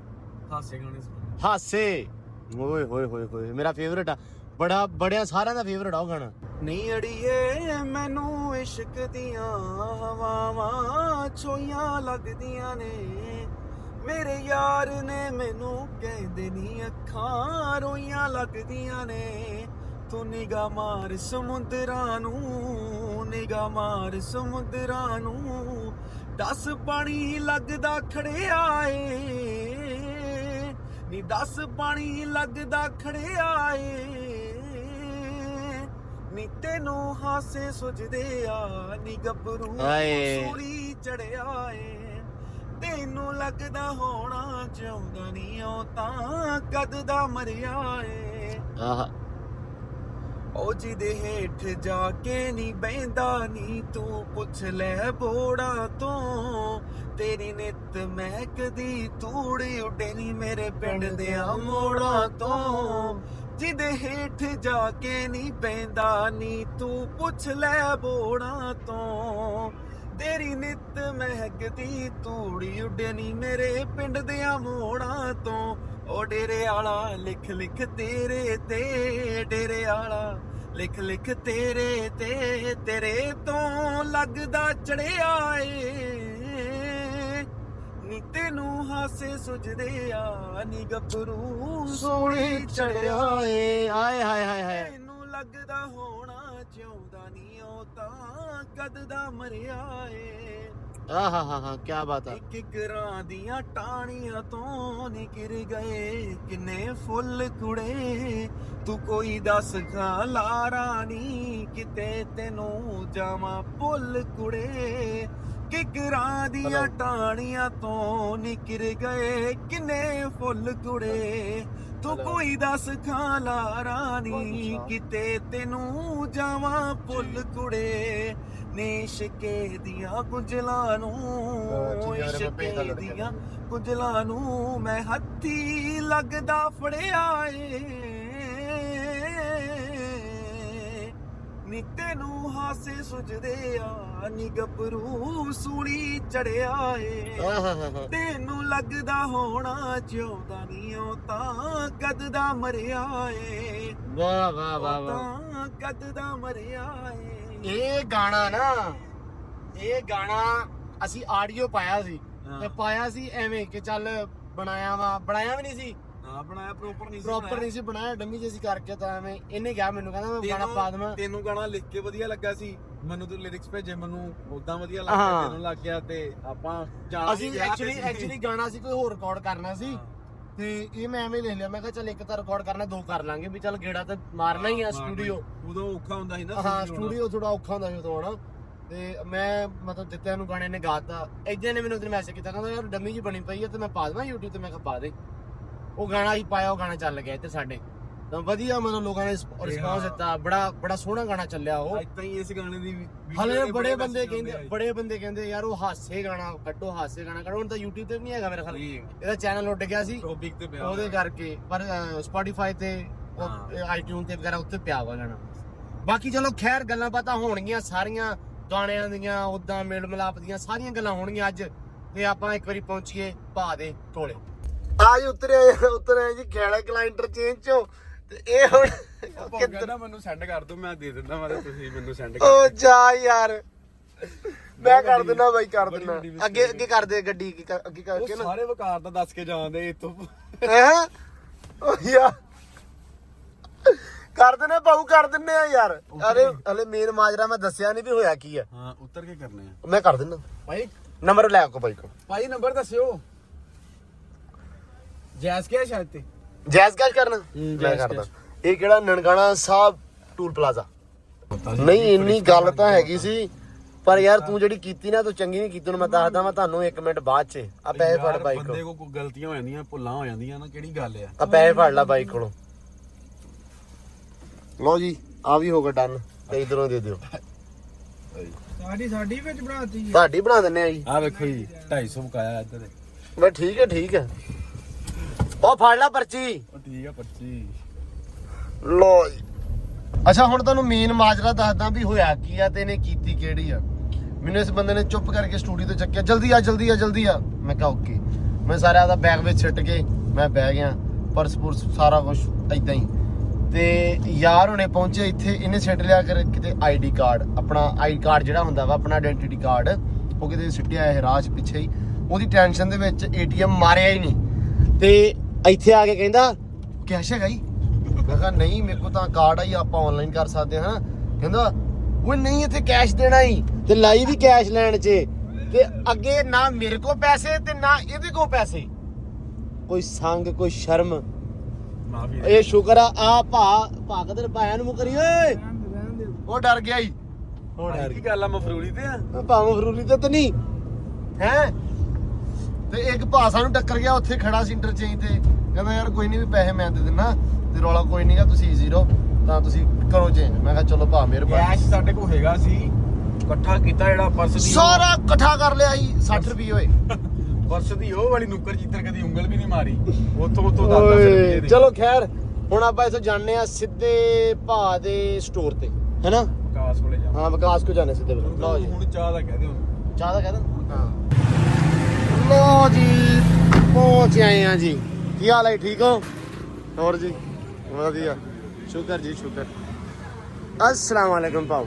ਹਾਸੇ ਗਾਣੇ ਸੁਣ। ਹਾਸੇ। ਓਏ ਹੋਏ ਹੋਏ ਹੋਏ। ਮੇਰਾ ਫੇਵਰੇਟ ਆ। ਬੜਾ ਬੜਿਆ ਸਾਰਿਆਂ ਦਾ ਫੇਵਰੇਟ ਆ ਉਹ ਗਾਣਾ। ਨਹੀਂ ਅੜੀਏ ਮੈਨੂੰ ਇਸ਼ਕ ਦੀਆਂ ਹਵਾਵਾਂ ਛੋਈਆਂ ਲੱਗਦੀਆਂ ਨੇ। ਮੇਰੇ ਯਾਰ ਨੇ ਮੈਨੂੰ ਕਹਿੰਦੇ ਨਹੀਂ ਅੱਖਾਂ ਰੋਈਆਂ ਲੱਗਦੀਆਂ ਨੇ। ਤੂੰ ਨਿਗਾਹ ਮਾਰ ਸਮੁੰਦਰਾਂ ਨੂੰ ਨਿਗਾਹ ਮਾਰ ਸਮੁੰਦਰਾਂ ਨੂੰ। ਦਸ ਪਾਣੀ ਲੱਗਦਾ ਖੜਿਆ ਏ। ਨੀ ਦਸ ਪਾਣੀ ਲੱਗਦਾ ਖੜਿਆ ਏ। ਨੀ ਤੈਨੂੰ ਹਾਸੇ ਸੁਝਦੇ ਆ ਨੀ ਗੱਭਰੂ। ਸੂਲੀ ਚੜਿਆ ਏ। ਤੈਨੂੰ ਲੱਗਦਾ ਹੋਣਾ ਚਾਹੁੰਦਾ ਨਹੀਂ ਉਹ ਤਾਂ ਕਦ ਦਾ ਮਰਿਆ ਏ। ਆਹ। ਉਹ ਜਿਹਦੇ ਹੇਠ ਜਾ ਕੇ ਨਹੀਂ ਬੈੰਦਾ ਨੀ ਤੂੰ ਪੁੱਛ ਲੈ ਬੋੜਾ ਤੋਂ। ਤੇਰੀ ਨਿਤ ਮਹਿਕਦੀ ਤੂੜੀ ਉੱਡੇ ਨੀ ਮੇਰੇ ਪਿੰਡ ਦੇ ਮੋੜਾਂ ਤੋਂ। ਜਿਹਦੇ ਹੇਠ ਜਾ ਕੇ ਨਹੀਂ ਬੈੰਦਾ ਨੀ ਤੂੰ ਪੁੱਛ ਲੈ ਬੋੜਾ ਤੋਂ। ਤੇਰੀ ਨਿਤ ਮਹਿਕਦੀ ਤੂੜੀ ਉੱਡੇ ਮੇਰੇ ਪਿੰਡ ਦੇ ਮੋੜਾਂ ਤੋਂ। ਉਹ ਡੇਰੇ ਆਲਾ ਲਿਖ ਲਿਖ ਤੇਰੇ ਤੇ, ਡੇਰੇ ਆਲਾ ਲਿਖ ਲਿਖ ਤੇਰੇ ਤੇ, ਤੇਰੇ ਤੋਂ ਲੱਗਦਾ ਚੜਿਆ ਏ। ਨੀ ਤੈਨੂੰ ਹਾਸੇ ਸੁਝਦੇ ਆ, ਨੀ ਗੱਭਰੂ ਸੋਹਣੇ ਚੜਿਆ ਏ। ਆਏ, ਹਾਏ ਹਾਏ ਹਾਏ। ਤੈਨੂੰ ਲੱਗਦਾ ਹੋ ਕਦ ਦਾ ਮਰਿਆ ਏ? ਆਹਾ ਹਾ ਹਾ ਕੀ ਬਾਤ ਆ। ਇੱਕ ਇੱਕ ਰਾਂ ਦੀਆਂ ਟਾਣੀਆਂ ਤੋਂ ਨਿਕਰ ਗਏ। ਕਿੰਨੇ ਫੁੱਲ ਕੁੜੇ ਤੂੰ ਕੋਈ ਦੱਸ ਖਾ ਲਾਰਾ ਨੀ। ਕਿਤੇ ਤੈਨੂੰ ਜਾਵਾਂ ਭੁੱਲ ਕੁੜੇ। ਕਿਕਰਾਂ ਦੀਆਂ ਟਾਣੀਆਂ ਤੋਂ ਨਿਕਰ ਗਏ। ਕਿੰਨੇ ਫੁੱਲ ਕੁੜੇ ਤੂੰ ਕੋਈ ਦੱਸ ਖਾ ਲਾਰਾ ਨੀ। ਕਿਤੇ ਤੈਨੂੰ ਜਾਵਾਂ ਭੁੱਲ ਕੁੜੇ। ਨੇਸ਼ਕੇ ਦੀਆਂ ਗੁੰਝਲਾਂ ਨੂੰ ਇਸ਼ਕੇ। ਦੀਆਂ ਗੁੰਝਲਾਂ ਨੂੰ ਮੈਂ ਹੱਥੀ ਲੱਗਦਾ ਫੜਿਆ ਏ। ਨੀ ਤੈਨੂੰ ਹਾਸੇ ਸੁਝਦੇ ਆ ਨੀ ਗੱਭਰੂ ਸੂਲੀ ਚੜਿਆ ਏ। ਤੈਨੂੰ ਲੱਗਦਾ ਹੋਣਾ ਜਿਉਂਦਾ ਨਹੀਂ ਉਹ ਤਾਂ ਕਦ ਦਾ ਮਰਿਆ ਏ। ਵਾਹ ਵਾਹ ਵਾਹ ਵਾਹ। ਤਾਂ ਕਦ ਦਾ ਮਰਿਆ ਏ। ਇਹ ਗਾਣਾ ਨਾ ਇਹ ਗਾਣਾ ਅਸੀਂ ਆਡੀਓ ਪਾਇਆ ਸੀ ਹਾਂ। ਤੇ ਪਾਇਆ ਸੀ ਐਵੇਂ ਕਿ ਚੱਲ ਬਣਾਇਆ ਵਾ ਬਣਾਇਆ ਵੀ ਨਹੀਂ ਸੀ। ਨਾ ਬਣਾਇਆ ਪ੍ਰੋਪਰ ਨਹੀਂ ਸੀ ਪ੍ਰੋਪਰ ਨਹੀਂ ਸੀ ਬਣਾਇਆ ਡੰਮੀ ਜਿਹੀ ਕਰਕੇ ਤਾਂ ਐਵੇਂ ਇਹਨੇ ਕਿਹਾ ਮੈਨੂੰ ਕਹਿੰਦਾ ਮੈਂ ਗਾਣਾ ਪਾ ਦੇਵਾਂ। ਤੈਨੂੰ ਗਾਣਾ ਲਿਖ ਕੇ ਵਧੀਆ ਲੱਗਾ ਸੀ। ਮੈਨੂੰ ਤੂੰ ਲਿਰਿਕਸ ਭੇਜੇ ਮੈਨੂੰ ਉਦਾਂ ਵਧੀਆ ਹਾਂ। ਲੱਗਿਆ ਤੈਨੂੰ ਲੱਗ ਗਿਆ ਤੇ ਆਪਾਂ ਜਾਣਾ ਅਸੀਂ ਐਕਚੁਅਲੀ ਐਕਚੁਅਲੀ ਗਾਣਾ ਸੀ ਕੋਈ ਹੋਰ ਰਿਕਾਰਡ ਕਰਨਾ ਸੀ। ਤੇ ਇਹ ਮੈਂ ਐਵੇਂ ਲੈ ਲਿਆ। ਮੈਂ ਕਿਹਾ ਚੱਲ ਇੱਕ ਤਾਂ ਰਿਕਾਰਡ ਕਰਨਾ ਦੋ ਕਰ ਲਾਂਗੇ ਵੀ ਚੱਲ ਗੇੜਾ ਤੇ ਮਾਰਨਾ ਹੀ ਆ ਸਟੂਡੀਓ ਉਦੋਂ ਔਖਾ ਹੁੰਦਾ ਸੀ ਨਾ ਹਾਂ ਸਟੂਡੀਓ ਥੋੜਾ ਔਖਾ ਹੁੰਦਾ ਸੀ ਉਦੋਂ ਹਨਾ। ਤੇ ਮੈਂ ਮਤਲਬ ਜਿੱਤਿਆਂ ਨੂੰ ਗਾਣੇ ਨੇ ਗਾਤਾ ਇਦਾਂ ਨੇ ਮੈਨੂੰ ਉਹਦੇ ਮੈਸੇਜ ਕੀਤਾ ਕਹਿੰਦਾ ਯਾਰ ਡੰਮੀ ਜੀ ਬਣੀ ਪਈ ਹੈ ਤੇ ਮੈਂ ਪਾ ਦੇਵਾਂ YouTube ਤੇ ਮੈਂ ਕਿਹਾ ਪਾ ਦੇ। ਉਹ ਗਾਣਾ ਹੀ ਪਾਇਆ ਉਹ ਗਾਣਾ ਚੱਲ ਗਿਆ ਇੱਥੇ ਸਾਡੇ। ਤਾਂ ਵਧੀਆ ਮਤਲਬ ਲੋਕਾਂ ਨੇ ਰਿਸਪੌਂਸ ਦਿੱਤਾ ਬੜਾ ਬੜਾ ਸੋਹਣਾ ਗਾਣਾ ਚੱਲਿਆ ਉਹ। ਅੱਜ ਤਾਈਂ ਇਸ ਗਾਣੇ ਦੀ ਹਲੇ ਬੜੇ ਬੰਦੇ ਕਹਿੰਦੇ। ਬੜੇ ਬੰਦੇ ਕਹਿੰਦੇ ਯਾਰ ਉਹ ਹਾਸੇ ਗਾਣਾ ਕੱਢੋ ਹਾਸੇ ਗਾਣਾ ਕੱਢੋ ਹੁਣ ਤਾਂ YouTube ਤੇ ਵੀ ਨਹੀਂ ਹੈਗਾ ਮੇਰੇ ਖਿਆਲ। ਇਹਦਾ ਚੈਨਲ ਉੱਡ ਗਿਆ ਸੀ। Topic ਤੇ ਪਿਆ ਉਹਦੇ ਕਰਕੇ ਪਰ ਸਪੋਟੀਫਾਈ ਤੇ ਆਈਟਿਊਨ ਤੇ ਵਗੈਰਾ ਉੱਤੇ ਪਿਆ ਵਾ ਗਾਣਾ। ਬਾਕੀ ਚਲੋ ਖੈਰ ਗੱਲਾਂ ਬਾਤਾਂ ਹੋਣਗੀਆਂ ਸਾਰੀਆਂ ਗਾਣਿਆਂ ਦੀਆਂ ਉਦਾਂ ਮੇਲ ਮਿਲਾਪ ਦੀਆਂ ਸਾਰੀਆਂ ਗੱਲਾਂ ਹੋਣਗੀਆਂ ਅੱਜ। ਤੇ ਆਪਾਂ ਇੱਕ ਵਾਰੀ ਪਹੁੰਚੀਏ ਭਾ ਦੇ ਕੋਲੇ। ਆਜ ਉਤਰੇ ਉਤਰੇ ਜੀ ਖੇੜਾ ਕਲਾਇੰਟਰ ਚੇਂਜ ਚੋਂ। ਤੇ ਇਹ ਹੁਣ ਕਹਿੰਦਾ ਮੈਨੂੰ ਸੈਂਡ ਕਰ ਦਿਓ ਮੈਂ ਦੇ ਦਿੰਦਾ ਮੈਂ ਤੁਸੀਂ ਮੈਨੂੰ ਸੈਂਡ ਓ ਜਾ ਯਾਰ। ਮੈਂ ਕਰ ਦਿੰਦਾ ਬਾਈ ਕਰ ਦਿੰਦਾ। ਅੱਗੇ ਅੱਗੇ ਕਰ ਦੇ ਗੱਡੀ ਅੱਗੇ ਕਰ- ਅੱਗੇ ਉਹ ਕਰਕੇ ਨਾ। ਸਾਰੇ ਵਕਾਰ ਦਾ ਦੱਸ ਕੇ ਜਾਂਦੇ ਇਤੋਂ ਹੈਂ? ਓ ਯਾਰ। ਕਰ ਦਿੰਨੇ ਬਾਹੂ ਕਰ ਦਿੰਨੇ ਆ ਯਾਰ। ਅਰੇ ਹਲੇ ਮੇਨ ਮਾਜਰਾ ਮੈਂ ਦੱਸਿਆ ਨਹੀਂ ਵੀ ਹੋਇਆ ਕੀ ਆ। ਹਾਂ ਉੱਤਰ ਕੇ ਕਰਨੇ ਆ। ਮੈਂ ਕਰ ਦਿੰਦਾ। ਭਾਈ। ਨੰਬਰ ਲੈ ਆਕੋ ਬਾਈ ਕੋ ਭਾਈ ਨੰਬਰ ਦੱਸਿਓ। ਜੈਸ ਕਿਆ ਸ਼ਾਇਦ ਤੇ। ਜੈਜ਼ ਕੈਸ਼ ਕਰਨਾ? ਮੈਂ ਕਰਦਾ। ਇਹ ਕਿਹੜਾ ਨਨਕਾਣਾ ਸਾਹਿਬ ਟੂਲ ਪਲਾਜ਼ਾ? ਨਹੀਂ ਇੰਨੀ ਗੱਲ ਤਾਂ ਹੈਗੀ ਸੀ। ਪਰ ਯਾਰ ਤੂੰ ਜਿਹੜੀ ਕੀਤੀ ਨਾ ਤੂੰ ਚੰਗੀ ਨਹੀਂ ਕੀਤੀ ਨੂੰ ਮੈਂ ਦੱਸਦਾ ਮੈਂ ਤੁਹਾਨੂੰ 1 ਮਿੰਟ ਬਾਅਦ ਚ। ਆ ਪੈਸੇ ਫੜ ਬਾਈ ਬੰਦੇ ਕੋ ਕੋ ਕੋਈ ਗਲਤੀਆਂ ਹੋ ਜਾਂਦੀਆਂ ਭੁੱਲਾਂ ਹੋ ਜਾਂਦੀਆਂ ਨਾ ਕਿਹੜੀ ਗੱਲ ਆ? ਆ ਪੈਸੇ ਫੜ ਲੈ ਬਾਈ ਕੋਲੋਂ। ਲਓ ਜੀ ਆ ਵੀ ਹੋਗਾ ਡਨ। ਤੇ ਇਧਰੋਂ ਦੇ ਦਿਓ। ਸਾਡੀ ਸਾਡੀ ਵਿੱਚ ਬਣਾਤੀ ਤੁਹਾਡੀ ਬਣਾ ਦਿੰਨੇ ਆ ਜੀ। ਆ ਵੇਖੋ ਜੀ 250 ਮੁਕਾਇਆ ਇੱਧਰ। ਬਸ ਠੀਕ ਹੈ ਠੀਕ ਹੈ। ਉਹ ਫੜ ਲੈ ਪਰਚੀ। ਉਹ ਠੀਕ ਆ 25 ਲੋ ਅੱਛਾ ਹੁਣ ਤੁਹਾਨੂੰ ਮੇਨ ਮਾਜਰਾ ਦੱਸਦਾ ਵੀ ਹੋਇਆ ਕੀ ਆ ਤੇ ਇਹਨੇ ਕੀਤੀ ਕਿਹੜੀ ਆ। ਮੈਨੂੰ ਇਸ ਬੰਦੇ ਨੇ ਚੁੱਪ ਕਰਕੇ ਸਟੂਡੀਓ ਤੋਂ ਚੱਕਿਆ। ਜਲਦੀ ਆ ਜਲਦੀ ਆ ਜਲਦੀ ਆ। ਮੈਂ ਕਿਹਾ ਓਕੇ ਮੈਂ ਸਾਰਾ ਦਾ ਬੈਗ ਵਿੱਚ ਛੱਟ ਕੇ ਮੈਂ ਬਹਿ ਗਿਆ। ਪਰਸ ਪੁਰਸ ਸਾਰਾ ਕੁਝ ਐਦਾਂ ਹੀ। ਤੇ ਯਾਰ ਹੁਣੇ ਪਹੁੰਚੇ ਇੱਥੇ। ਇਹਨੇ ਛੱਡ ਲਿਆ ਕਰ ਕਿਤੇ ਆਈਡੀ ਕਾਰਡ ਆਪਣਾ ਆਈ ਕਾਰਡ ਜਿਹੜਾ ਹੁੰਦਾ ਵਾ ਆਪਣਾ ਆਇਡੈਂਟੀਟੀ ਕਾਰਡ ਉਹ ਕਿਤੇ ਸਿੱਟਿਆ ਹੈ ਰਾਜ ਪਿੱਛੇ ਹੀ। ਉਹਦੀ ਟੈਨਸ਼ਨ ਦੇ ਵਿੱਚ ਏਟੀਐਮ ਮਾਰਿਆ ਹੀ ਨਹੀਂ। ਤੇ ਇੱਥੇ ਆ ਕੇ ਕਹਿੰਦਾ ਕੈਸ਼ ਹੈਗਾ ਹੀ ਮੈਂ ਕਿਹਾ ਨਹੀਂ ਮੇਰੇ ਕੋਲ ਤਾਂ ਕਾਰਡ ਆ ਹੀ ਆਪਾਂ ਆਨਲਾਈਨ ਕਰ ਸਕਦੇ ਹਾਂ ਕਹਿੰਦਾ ਉਹ ਨਹੀਂ ਇੱਥੇ ਕੈਸ਼ ਦੇਣਾ ਹੀ ਤੇ ਲਾਈ ਵੀ ਕੈਸ਼ ਲੈਣ 'ਚ। ਤੇ ਅੱਗੇ ਨਾ ਮੇਰੇ ਕੋਲ ਪੈਸੇ ਤੇ ਨਾ ਇਹਦੇ ਕੋਲ ਪੈਸੇ। ਕੋਈ ਸੰਗ ਕੋਈ ਸ਼ਰਮ। ਮਾਫੀ ਇਹ ਸ਼ੁਕਰ ਆ ਆ ਭਾ ਭਾ ਕਦਰ ਭਾਇਆ ਨੂੰ ਮੁਕਰੀ ਓਏ? ਉਹ ਡਰ ਗਿਆ ਹੀ ਡਰ ਕੀ ਗੱਲ ਆ ਮਫਰੂਲੀ ਤੇ ਆ? ਭਾਵੇਂ ਫਰੂਲੀ ਤੇ ਤਾਂ ਨਹੀਂ। ਹੈ? ਤੇ ਇੱਕ ਭਾ ਸਾਨੂੰ ਟੱਕਰ ਗਿਆ ਉੱਥੇ ਖੜਾ ਸੀ ਇੰਟਰਚੇਂਜ ਤੇ। ਕਹਿੰਦਾ ਯਾਰ ਕੋਈ ਨਹੀਂ ਵੀ ਪੈਸੇ ਮੈਂ ਦੇ ਦਿੰਨਾ ਤੇ ਰੌਲਾ ਕੋਈ ਨਹੀਂਗਾ ਤੁਸੀਂ ਜ਼ੀਰੋ ਤਾਂ ਤੁਸੀਂ ਕਰੋ ਚੇਂਜ ਮੈਂ ਕਿਹਾ ਚਲੋ ਭਾ ਮਿਹਰਬਾਨੀ। ਕੈਸ਼ ਸਾਡੇ ਕੋਲ ਹੈਗਾ ਸੀ ਇਕੱਠਾ ਕੀਤਾ ਜਿਹੜਾ ਪਰਸ ਦੀ ਸਾਰਾ ਇਕੱਠਾ ਕਰ ਲਿਆ ਸੀ 60 ਰੁਪਏ ਹੋਏ। ਪਰਸ ਦੀ ਉਹ ਵਾਲੀ ਨੁੱਕਰ ਜਿੱਤਰ ਕਦੀ ਉਂਗਲ ਵੀ ਨਹੀਂ ਮਾਰੀ। ਉੱਥੋਂ ਉੱਥੋਂ ਦਸ ਰੁਪਏ ਦੇ ਚਲੋ ਖੈਰ ਹੁਣ ਆਪਾਂ ਇਥੋਂ ਜਾਣਦੇ ਆ ਸਿੱਧੇ ਭਾ ਦੇ ਸਟੋਰ ਤੇ ਹੈਨਾ? ਕਾਸ ਕੋਲੇ ਜਾ ਹਾਂ ਵਿਕਾਸ ਕੋ ਜਾਣੇ ਸਿੱਧੇ ਲਓ ਜੀ। ਹੁਣ ਚਾਹ ਦਾ ਕਹਦੇ ਹੁਣ ਚਾਹ ਦਾ ਕਹਿ ਹਾਂ। ਲੋ ਜੀ, ਪਹੁੰਚ ਆਏ ਆ ਜੀ। ਕੀ ਹਾਲ ਹੈ ਠੀਕ ਹੋ? ਹੋਰ ਜੀ, ਵਧੀਆ। ਸ਼ੁਕਰ ਜੀ, ਸ਼ੁਕਰ। ਅਸਲਾਮ ਵਾਲੇਕਮ ਪਾਉ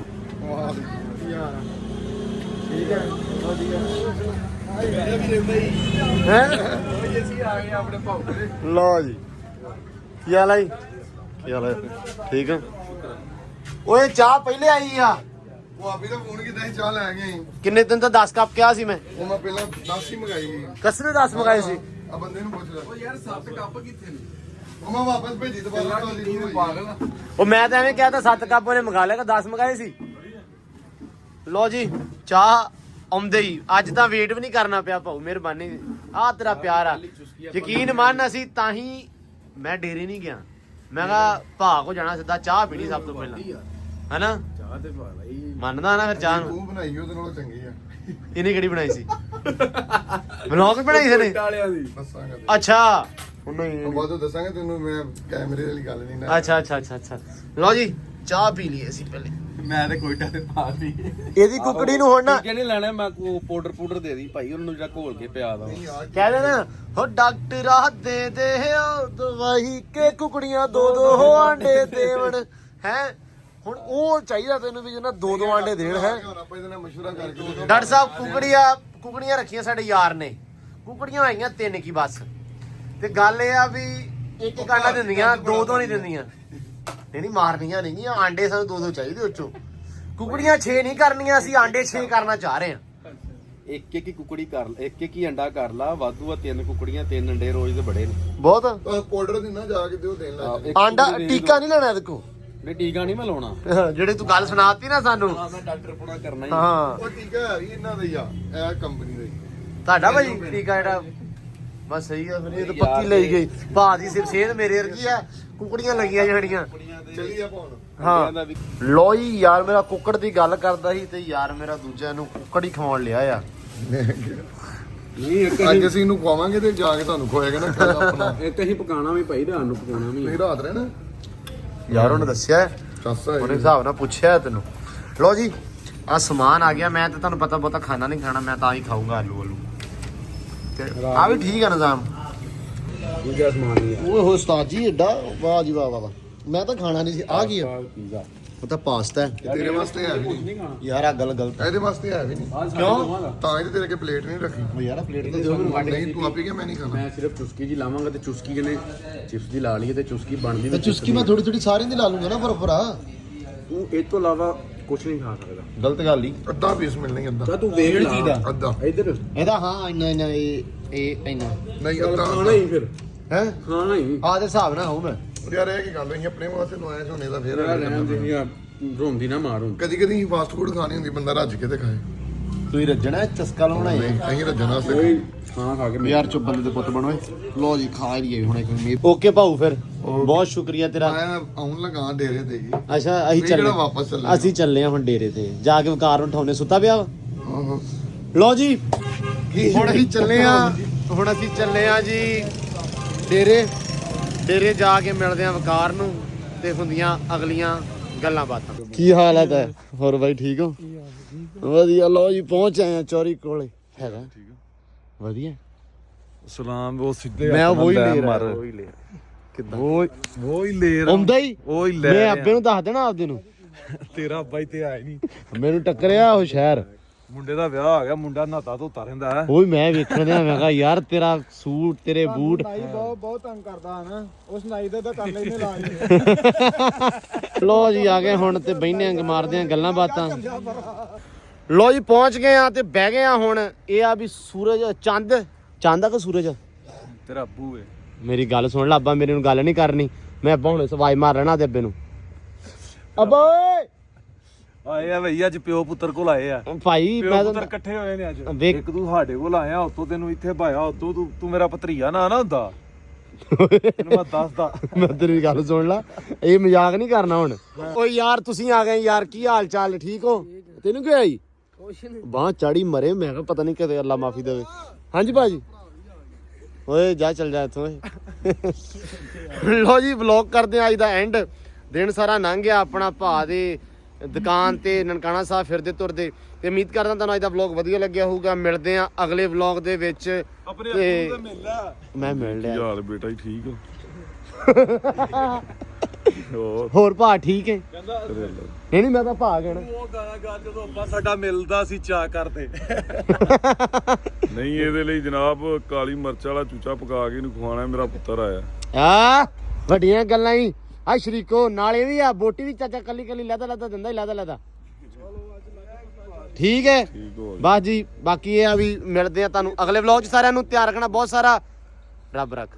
ਠੀਕ ਹੈ? ਵਧੀਆ ਹੈ ਅਸੀਂ ਆ ਗਏ ਆਪਣੇ ਭਾਉ ਦੇ ਲੋ ਜੀ। ਕੀ ਹਾਲ ਹੈ ਕੀ ਹਾਲ ਹੈ? ਠੀਕ ਹੈ? ਓਏ, ਚਾਹ ਪਹਿਲੇ ਆਈ ਆ। ਉਹ ਆਪੀ ਦਾ ਫੋਨ ਕੀਤਾ ਸੀ ਚਾਹ ਲੈ ਗਏ ਕਿੰਨੇ ਦਿਨ ਤੋਂ 10 ਕੱਪ ਕਿਹਾ ਸੀ ਮੈਂ? ਉਹ ਮੈਂ ਪਹਿਲਾਂ 10 ਹੀ ਮੰਗਾਈ ਸੀ। ਕਸਨੇ 10 ਮੰਗਾਏ ਸੀ? ਆ ਬੰਦੇ ਨੂੰ ਪੁੱਛ ਲੈ। ਓ ਯਾਰ ਸੱਤ ਕੱਪ ਕਿੱਥੇ ਨੇ? ਉਹ ਮੈਂ ਵਾਪਸ ਭੇਜੀ ਦੁਬਾਰਾ ਕੀ ਨੂੰ? ਪਾਗਲ ਉਹ ਮੈਂ ਤਾਂ ਐਵੇਂ ਕਿਹਾ ਤਾਂ 7 ਕੱਪ ਉਹਨੇ ਮੰਗਾ ਲਿਆ 10 ਮੰਗਾਏ ਸੀ। ਲੋ ਜੀ ਚਾਹ ਆਉਂਦੇ ਹੀ। ਅੱਜ ਤਾਂ ਵੇਟ ਵੀ ਨਹੀਂ ਕਰਨਾ ਪਿਆ ਭਾਊ ਮਿਹਰਬਾਨੀ। ਆ ਤੇਰਾ ਪਿਆਰ ਆ। ਯਕੀਨ ਮੰਨ ਅਸੀਂ ਤਾਂ ਹੀ ਮੈਂ ਡੇਰੇ ਨਹੀਂ ਗਿਆ। ਮੈਂ ਕਿਹਾ ਭਾ ਕੋ ਜਾਣਾ ਸਿੱਧਾ ਚਾਹ ਪੀਣੀ ਸਭ ਤੋਂ ਪਹਿਲਾਂ। ਹੈਨਾ? ਚਾਹ ਤੇ ਪਾ ਲਈ ਮੰਨਦਾ ਨਾ ਫਿਰ ਚਾਹ ਨੂੰ। ਤੂੰ ਬਣਾਈ ਉਹਦੇ ਨਾਲੋਂ ਚੰਗੀ ਆ। ਇਹਨੇ ਕਿਹੜੀ ਬਣਾਈ ਸੀ? ਵਲੌਗ ਬਣਾਈ ਸੀ ਨੇ ਟਾਲਿਆਂ ਦੀ। ਦੱਸਾਂਗਾ ਤੇ। ਅੱਛਾ। ਉਹ ਨਹੀਂ ਉਹ ਬਾਅਦੋਂ ਦੱਸਾਂਗਾ ਤੈਨੂੰ ਮੈਂ ਕੈਮਰੇ ਵਾਲੀ ਗੱਲ ਨਹੀਂ ਨਾ ਅੱਛਾ ਅੱਛਾ ਅੱਛਾ ਅੱਛਾ। ਲਓ ਜੀ ਚਾਹ ਪੀ ਲਈ ਅਸੀਂ ਪਹਿਲੇ। ਮੈਂ ਤੇ ਕੋਇਟਾ ਤੇ ਪਾ ਲਈ ਇਹਦੀ ਕੁਕੜੀ ਨੂੰ ਹੁਣ ਨਾ ਕਿਹਨੇ ਲੈਣਾ ਮੈਂ ਕੋ ਪਾਊਡਰ ਪਾਊਡਰ ਦੇ ਦੀ ਭਾਈ ਉਹਨੂੰ ਜਿਹੜਾ ਘੋਲ ਕੇ ਪਿਆ ਦਾ ਕਹਿ ਦੇ ਨਾ ਹੋ ਡਾਕਟਰਾ ਦੇ ਦੇ ਓ ਦਵਾਈ ਕੇ ਕੁਕੜੀਆਂ ਦੋ ਦੋ ਹੋ ਆਂਡੇ ਦੇਵਣ। ਹੈ? ਹੁਣ ਉਹ ਚਾਹੀਦਾ ਤੈਨੂੰ ਵੀ ਜਿਹਨਾਂ ਦੋ ਦੋ ਆਂਡੇ ਦੇਣ ਹੈ। ਹੁਣ ਆਪਾਂ ਇਹਦੇ ਨਾਲ ਮਸ਼ਵਰਾ ਕਰਕੇ ਉਹਨੂੰ ਡਾਕਟਰ ਸਾਹਿਬ ਕੁਕੜੀਆਂ ਕੁਕੜੀਆਂ ਰੱਖੀਆਂ ਸਾਡੇ ਯਾਰ ਨੇ। ਕੁਕੜੀਆਂ ਹੈਗੀਆਂ ਤਿੰਨ ਕੀ ਬਸ। ਤੇ ਗੱਲ ਇਹ ਆ ਵੀ ਇੱਕ ਇੱਕ ਆਂਡਾ ਦਿੰਦੀਆਂ ਦੋ ਦੋ ਨਹੀਂ ਦਿੰਦੀਆਂ। ਨਹੀਂ ਨਹੀਂ ਮਾਰਨੀਆਂ ਨਹੀਂ ਗੀਆਂ ਆਂਡੇ ਸਾਨੂੰ ਦੋ ਦੋ ਚਾਹੀਦੇ ਉੱਚੋਂ। ਕੁਕੜੀਆਂ 6 ਨਹੀਂ ਕਰਨੀਆਂ ਅਸੀਂ ਆਂਡੇ 6 ਕਰਨਾ ਚਾਹ ਰਹੇ ਹਾਂ। ਇੱਕ ਇੱਕ ਹੀ ਕੁਕੜੀ ਕਰ ਇੱਕ ਇੱਕ ਹੀ ਅੰਡਾ ਕਰ ਲਾ ਵਾਧੂ ਆ ਤਿੰਨ ਕੁਕੜੀਆਂ ਤਿੰਨ ਅੰਡੇ ਰੋਜ਼ ਦੇ ਬੜੇ ਨੇ। ਬਹੁਤ। ਪਾਊਡਰ ਦੀ ਨਾ ਜਾ ਕੇ ਦਿਓ ਦੇਣ ਲੱਗ ਆਂਡਾ ਟੀਕਾ ਨਹੀਂ ਲੈਣਾ ਇਹਦੇ ਕੋ ਨਹੀਂ ਟੀਕਾ ਨਹੀਂ ਮੈਂ ਲਾਉਣਾ। ਜਿਹੜੇ ਤੂੰ ਗੱਲ ਸੁਣਾਤੀ ਨਾ ਸਾਨੂੰ। ਮੈਂ ਡਾਕਟਰ ਪੁਣਾ ਕਰਨਾ ਹੀ ਹਾਂ। ਉਹ ਟੀਕਾ ਹੈ ਵੀ ਇਹਨਾਂ ਦਾ ਹੀ ਆ ਇਹ ਕੰਪਨੀ ਦਾ ਹੀ। ਤੁਹਾਡਾ ਭਾਈ ਟੀਕਾ ਜਿਹੜਾ ਬਸ ਸਹੀ ਆ ਫਿਰ ਇਹ ਤਾਂ ਪੱਕੀ ਲਈ ਗਈ। ਭਾ ਦੀ ਸਿਰ ਸੇਧ ਮੇਰੇ ਵਰਗੀ ਆ ਕੁਕੜੀਆਂ ਲੱਗੀਆਂ ਜਿਹੜੀਆਂ। ਚੱਲੀ ਆ ਪਾਉਣ ਹਾਂ। ਵੀ ਲੋ ਜੀ ਯਾਰ ਮੇਰਾ ਕੁੱਕੜ ਦੀ ਗੱਲ ਕਰਦਾ ਸੀ ਤੇ ਯਾਰ ਮੇਰਾ ਦੂਜਿਆਂ ਨੂੰ ਕੁੱਕੜ ਹੀ ਖਵਾਉਣ ਲਿਆ ਆ। ਨਹੀਂ ਇੱਕ ਅੱਜ ਅਸੀਂ ਇਹਨੂੰ ਖਵਾਵਾਂਗੇ ਤੇ ਜਾ ਕੇ ਤੁਹਾਨੂੰ ਖਵਾਏਗਾ ਨਾ ਆਪਣਾ। ਇੱਕ ਹੀ ਪਕਾਣਾ ਵੀ ਭਾਈ ਰਾਤ ਨੂੰ ਪਕਾਉਣਾ ਵੀ ਤੁਸੀਂ ਰਾਤ ਰਹਿਣਾ। ਯਾਰ ਉਹਨੇ ਦੱਸਿਆ ਸੱਸਾ ਉਹਨੇ ਹਿਸਾਬ ਨਾਲ ਪੁੱਛਿਆ ਤੈਨੂੰ। ਲੋ ਜੀ ਆ ਸਮਾਨ ਆ ਗਿਆ ਮੈਂ ਤਾਂ ਤੁਹਾਨੂੰ ਪਤਾ ਬਹੁਤਾ ਖਾਣਾ ਨਹੀਂ ਖਾਣਾ ਮੈਂ ਤਾਂ ਹੀ ਖਾਊਂਗਾ ਆਲੂ ਆਲੂ। ਤੇ ਆ ਵੀ ਠੀਕ ਆ ਨਿਜ਼ਾਮ। ਦੂਜਾ ਸਮਾਨ ਹੀ ਓਏ ਹੋ ਉਸਤਾਦ ਜੀ ਏਡਾ ਵਾਹ ਜੀ ਵਾਹ ਵਾਹ ਵਾਹ। ਮੈਂ ਤਾਂ ਖਾਣਾ ਨਹੀਂ ਸੀ। ਆ? ਕੀ ਆ? ਪੀਜ਼ਾ ਉਹ ਤਾਂ ਪਾਸਤਾ ਹੈ। ਤੇਰੇ ਵਾਸਤੇ ਹੈ ਵੀ ਨਹੀਂ। ਯਾਰ ਆ ਗੱਲ ਗਲਤ ਇਹਦੇ ਵਾਸਤੇ ਹੈ ਵੀ ਨਹੀਂ। ਕਿਉਂ? ਤਾਂ ਇਹ ਤੇਰੇ ਕੇ ਪਲੇਟ ਨਹੀਂ ਰੱਖੀ। ਉਹ ਯਾਰ ਪਲੇਟ ਤਾਂ ਦਿਓ ਮੈਨੂੰ ਨਹੀਂ ਤੂੰ ਆਪੀ ਕਿ ਮੈਂ ਨਹੀਂ ਖਾਣਾ। ਮੈਂ ਸਿਰਫ ਚੁਸਕੀ ਜੀ ਲਾਵਾਂਗਾ ਤੇ ਚੁਸਕੀ ਕਿਨੇ ਚਿਪਸ ਦੀ ਲਾ ਲਈਏ ਤੇ ਚੁਸਕੀ ਬਣਦੀ ਤੇ ਚੁਸਕੀ ਮੈਂ ਥੋੜੀ ਥੋੜੀ ਸਾਰਿਆਂ ਦੀ ਲਾ ਲੂੰਗਾ ਨਾ ਬਰਫਰ ਆ ਤੂੰ ਇਹ ਤੋਂ ਇਲਾਵਾ ਕੁਝ ਨਹੀਂ ਖਾ ਸਕਦਾ। ਗਲਤ ਗੱਲ ਹੀ ਅੱਧਾ ਪੀਸ ਮਿਲਣੀ ਅੱਧਾ। ਤਾਂ ਤੂੰ ਵੇਖ ਲਾ। ਅੱਧਾ। ਇੱਧਰ। ਇਹਦਾ ਹਾਂ ਇੰਨਾ ਇੰਨਾ ਇਹ ਇਹ ਇੰਨਾ। ਨਹੀਂ ਅੱਧਾ ਖਾਣਾ ਹੀ ਫਿਰ। ਹੈ? ਖਾਣਾ ਹੀ। ਆ ਦੇ ਹਿਸਾਬ ਨਾਲ ਹੋਊ ਮੈਂ। ਯਾਰ ਇਹ ਕੀ ਗੱਲ ਹੋਈ ਆਪਣੇ ਵਾਸਤੇ ਲਵਾਇਆ ਝੋਨੇ ਦਾ ਫੇਰ ਤੇਰਾ ਰਹਿਣ ਦੇ ਯਾਰ ਰੋਂਦੀ ਨਾ ਮਾਰੂ ਕਦੀ ਕਦੀ ਫਾਸਟ ਫੂਡ ਖਾਣੀ ਹੁੰਦੀ ਬੰਦਾ ਰੱਜ ਕੇ ਤੇ ਖਾਏ। ਤੂੰ ਹੀ ਰੱਜਣਾ ਚਸਕਾ ਲਾਉਣਾ ਹੈ। ਅਸੀਂ ਰੱਜਣਾ ਵਾਸਤੇ ਕੋਈ ਖਾਣਾ ਖਾ ਕੇ ਯਾਰ ਚੁੱਪ ਬੰਦੇ ਦੇ ਪੁੱਤ ਬਣੋਏ ਲੋ ਜੀ ਖਾ ਹੀ ਲਈਏ ਹੁਣ ਇੱਕ ਓਕੇ ਭਾਊ ਫਿਰ। ਬਹੁਤ ਸ਼ੁਕਰੀਆ ਤੇਰਾ। ਮੈਂ ਆਉਣ ਲਗਾ ਡੇਰੇ ਤੇ ਗਈ ਅੱਛਾ ਅਸੀਂ ਚੱਲੇ। ਜਿਹੜਾ ਵਾਪਸ ਚੱਲੇ ਅਸੀਂ ਚੱਲੇ ਆ ਹੁਣ ਡੇਰੇ ਤੇ। ਜਾ ਕੇ ਵਕਾਰ ਉਠਾਉਣੇ। ਸੁੱਤਾ ਪਿਆ ਲੋ ਜੀ। ਹੁਣ ਅਸੀਂ ਚੱਲੇ ਆ ਹੁਣ ਅਸੀਂ ਚੱਲੇ ਆ ਜੀ। ਡੇਰੇ। ਡੇਰੇ ਜਾ ਕੇ ਮਿਲਦੇ ਆ ਵਕਾਰ ਨੂੰ ਤੇ ਹੁੰਦੀਆਂ ਅਗਲੀਆਂ ਗੱਲਾਂ ਬਾਤਾਂ। ਕੀ ਹਾਲਤ ਹੈ ਹੋਰ ਬਾਈ ਠੀਕ ਹੋ? ਵਧੀਆ ਲੋ ਜੀ ਪਹੁੰਚ ਆਏ ਆ ਚੌਰੀ ਕੋਲੇ। ਹੈਗਾ। ਵਧੀਆ। ਸਲਾਮ ਉਹ ਸਿੱਧੇ ਮੈਂ ਉਹ ਹੀ ਲੈ ਰਿਹਾ। ਉਹ ਹੀ ਲੈ ਕਿੱਦਾਂ? ਉਹ ਉਹ ਹੀ ਲੈ ਰਹਾ। ਆਉਂਦਾ ਹੀ? ਉਹ ਹੀ ਲੈ ਮੈਂ। ਆਪੇ ਨੂੰ ਦੱਸ ਦੇਣਾ ਆਪਦੇ ਨੂੰ। ਤੇਰਾ ਬਾਈ ਤੇ ਆਇਆ ਨਹੀਂ। ਮੈਨੂੰ ਟੱਕਰਿਆ ਉਹ ਸ਼ਹਿਰ। ਮੁੰਡੇ ਦਾ ਵਿਆਹ ਆ ਗਿਆ ਮੁੰਡਾ ਨਹਾਤਾ ਧੋਤਾ ਰਹਿੰਦਾ ਹੈ। ਉਹ ਵੀ ਮੈਂ ਵੇਖਣ ਦਿਆ ਮੈਂ ਕਿਹਾ ਯਾਰ ਤੇਰਾ ਸੂਟ ਤੇਰੇ ਬੂਟ। ਨਾਈ ਬਹੁਤ ਬਹੁਤ ਤੰਗ ਕਰਦਾ ਹਨਾ। ਉਸ ਨਾਈ ਦਾ ਤਾਂ ਕਰ ਲੈਨੇ ਲਾਜ ਲੋ ਜੀ ਆ ਗਏ ਹੁਣ ਤੇ ਬੈਨੇ ਅੰਗ ਮਾਰਦੇ ਆ ਗੱਲਾਂ ਬਾਤਾਂ। ਲੋ ਜੀ ਪਹੁੰਚ ਗਏ ਆ ਤੇ ਬਹਿ ਗਏ ਆ ਹੁਣ। ਇਹ ਆ ਵੀ ਸੂਰਜ ਚੰਦ। ਚੰਦ ਆ ਕਿ ਸੂਰਜ? ਤੇਰਾ ਅੱਬੂ ਏ। ਮੇਰੀ ਗੱਲ ਸੁਣ ਲੈ ਅੱਬਾ ਮੇਰੇ ਨੂੰ ਗੱਲ ਨਹੀਂ ਕਰਨੀ। ਮੈਂ ਅੱਬਾ ਹੁਣ ਸਵਾਈ ਮਾਰ ਲੈਣਾ ਤੇ ਅੱਬੇ ਨੂੰ। ਅੱਬਾ ਓਏ! ਆਏ ਆ ਭਈ ਅੱਜ ਪਿਓ ਪੁੱਤਰ ਕੋਲ ਆਏ ਆ। ਭਾਈ ਪਿਓ ਮੈਂ ਪੁੱਤਰ ਤਾਂ ਇਕੱਠੇ ਹੋਏ ਨੇ ਅੱਜ। ਵੇਖ- ਇੱਕ ਤੂੰ ਸਾਡੇ ਕੋਲ ਆਇਆ ਉਤੋਂ ਤੈਨੂੰ ਇੱਥੇ ਭਾਇਆ ਉਤੋਂ ਤੂੰ ਤੂੰ ਮੇਰਾ ਭਤਰੀਆ ਨਾ ਨਾ ਹੁੰਦਾ। ਤੈਨੂੰ ਮੈਂ ਦੱਸਦਾ। ਮੈਂ ਤੇਰੀ ਗੱਲ ਸੁਣ ਲਾ। ਇਹ ਮਜ਼ਾਕ ਨਹੀਂ ਕਰਨਾ ਹੁਣ। ਓਏ ਯਾਰ ਤੁਸੀਂ ਆ ਗਏ ਯਾਰ ਕੀ ਹਾਲ ਚਾਲ ਠੀਕ ਹੋ? ਤੈਨੂੰ ਕੀ ਆਈ? ਬਾਹ ਚਾੜੀ ਮਰੇ ਮੈਂ ਕਿਹਾ ਪਤਾ ਨਹੀਂ ਕਦੇ ਅੱਲਾ ਮਾਫੀ ਦੇਵੇ। ਹਾਂਜੀ ਭਾਜੀ। ਓਏ ਜਾ ਚੱਲ ਜਾ ਇੱਥੋਂ ਓਏ। ਲੋ ਜੀ ਵਲੌਗ ਕਰਦੇ ਆ ਅੱਜ ਦਾ ਐਂਡ ਦਿਨ ਸਾਰਾ ਲੰਘ ਗਿਆ ਆਪਣਾ ਭਾ ਦੇ ਦੁਕਾਨ ਤੇ ਨਨਕਾਣਾ ਸਾਹਿਬ ਫਿਰਦੇ ਤੁਰਦੇ। ਤੇ ਉਮੀਦ ਕਰਦਾ ਤੁਹਾਨੂੰ ਅੱਜ ਦਾ ਵਲੌਗ ਵਧੀਆ ਲੱਗਿਆ ਹੋਊਗਾ। ਮਿਲਦੇ ਆ ਅਗਲੇ ਵਲੌਗ ਦੇ ਵਿੱਚ। ਆਪਣੇ ਤੇ- ਅੱਬੂ ਦਾ ਮੇਲਾ। ਮੈਂ ਮਿਲ ਲਿਆ। ਯਾਰ ਬੇਟਾ ਹੀ ਠੀਕ ਹੋ? ਹੋਰ? ਹੋਰ ਭਾ ਠੀਕ ਹੈ। ਨਹੀਂ ਨਹੀਂ ਮੈਂ ਤਾਂ ਭਾ ਕਹਿਣਾ। ਉਹ ਗਾਣਾ ਗਾ ਜਦੋਂ ਅੱਬਾ ਸਾਡਾ ਮਿਲਦਾ ਸੀ ਚਾਹ ਕਰਦੇ। ਨਹੀਂ ਇਹਦੇ ਲਈ ਜਨਾਬ ਕਾਲੀ ਮਿਰਚ ਵਾਲਾ ਚੂਚਾ ਪਕਾ ਕੇ ਇਹਨੂੰ ਖਵਾਉਣਾ ਮੇਰਾ ਪੁੱਤਰ ਆਇਆ। ਆ ਵੱਡੀਆਂ ਗੱਲਾਂ ਹੀ। ਆ ਸ਼ਰੀਕੋ, ਨਾਲ ਇਹ ਵੀ ਆ ਬੋਟੀ ਵੀ ਚਾਚਾ ਕੱਲੀ ਕੱਲੀ ਲੈਦਾ ਲੈਦਾ ਦਿੰਦਾ ਹੀ ਲਾਦਾ ਲੈਦਾ। ਠੀਕ ਹੈ? ਠੀਕ ਬਸ ਜੀ, ਬਾਕੀ ਇਹ ਆ ਵੀ ਮਿਲਦੇ ਆ ਤੁਹਾਨੂੰ। ਅਗਲੇ ਵਲੌਗ 'ਚ ਸਾਰਿਆਂ ਨੂੰ ਧਿਆਨ ਰੱਖਣਾ, ਬਹੁਤ ਸਾਰਾ ਰੱਬ ਰੱਖ।